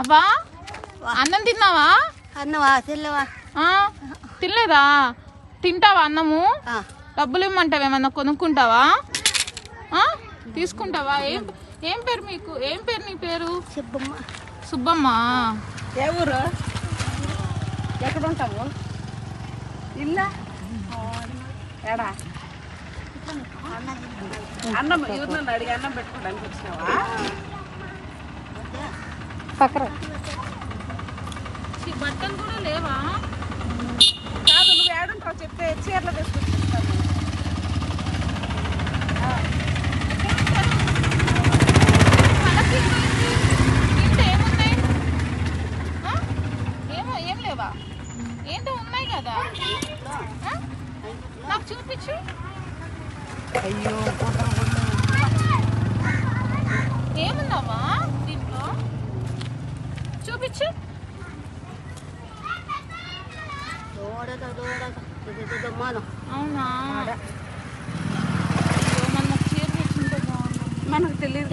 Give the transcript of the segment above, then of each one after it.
అవ్వా అన్నం తిన్నావా? అన్నవా తెల్లవా తినలేదా? తింటావా అన్నము? డబ్బులు ఇమ్మంటావా ఏమన్నా కొనుక్కుంటావా? తీసుకుంటావా? ఏం ఏం పేరు మీకు? ఏం పేరు నీ పేరు? చెప్పమ్మా సుబ్బమ్మ. ఏ ఊరు? ఎక్కడ ఉంటావు? ఇల్లా? ఎడా అన్నం అడిగి అన్నం పెట్టుకోవడానికి వచ్చినావా? పక్కన బట్టలు కూడా లేవా? కాదు నువ్వు ఏడుంటావు చెప్తే చీరలు లేవా? ఏంటో ఉన్నాయి కదా? నాకు చూపించు. అయ్యో ఏమున్నావా దీంట్లో చూపించు. అవునా. మనకు తెలియదు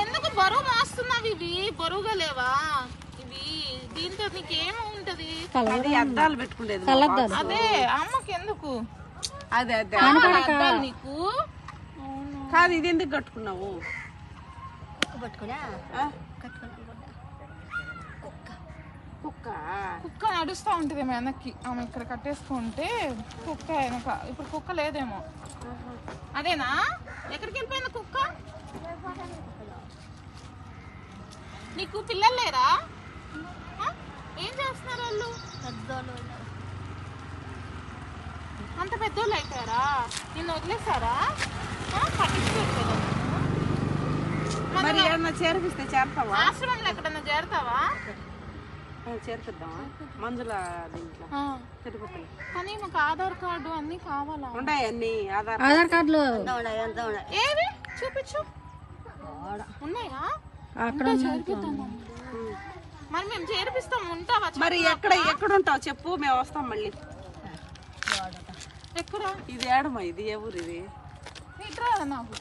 ఎందుకు బరువు మోస్తున్నావు ఇవి? బరువుగా లేవా? ఇవి దీంతో నీకేం ఉంటది? అది అద్దాలు పెట్టుకునేది అదే అమ్మకి ఎందుకు అదే అదే. నీకు? కాదు ఇది ఎందుకు కట్టుకున్నావు? కుక్క కుక్క. నడుస్తూ ఉంటుంది వెనక్కి ఆమె ఇక్కడ కట్టేసుకుంటే కుక్క వెనక. ఇప్పుడు కుక్క లేదేమో. అదేనా? ఎక్కడికి వెళ్ళిపోయింది కుక్క? నీకు పిల్లలు లేరా? ఏం చేస్తున్నారు వాళ్ళు? పెద్దోళ్ళు అంత పెద్దోళ్ళు అయిపోయారా? నిన్ను వదిలేసారా నిన్ను? మరి మనం ఏమన్నా చేర్పిస్తే చేరుతావా? ఆశ్రమంలో ఎక్కడన్నా చేరతావా? చేర్పిద్దామా? మంజుల దీంట్లో ఆ. తిరుపతి కానీ మాకు ఆధార్ కార్డు అన్నీ కావాలా? ఉన్నాయి అన్ని? ఆధార్ ఆధార్ కార్డులు ఎంత ఉన్నాయి? ఎంత ఉన్నాయి? ఏవి? చూపించు. ఉన్నాయా? చేర్పిద్దామా? మరి మేము చేర్పిస్తాం ఉంటావా? మరి ఎక్కడ ఎక్కడ ఉంటావు చెప్పు మేము వస్తాం మళ్ళీ. ఇది ఏడమా ఇది ఏ ఊరు ఇది ఇట్రా నాకు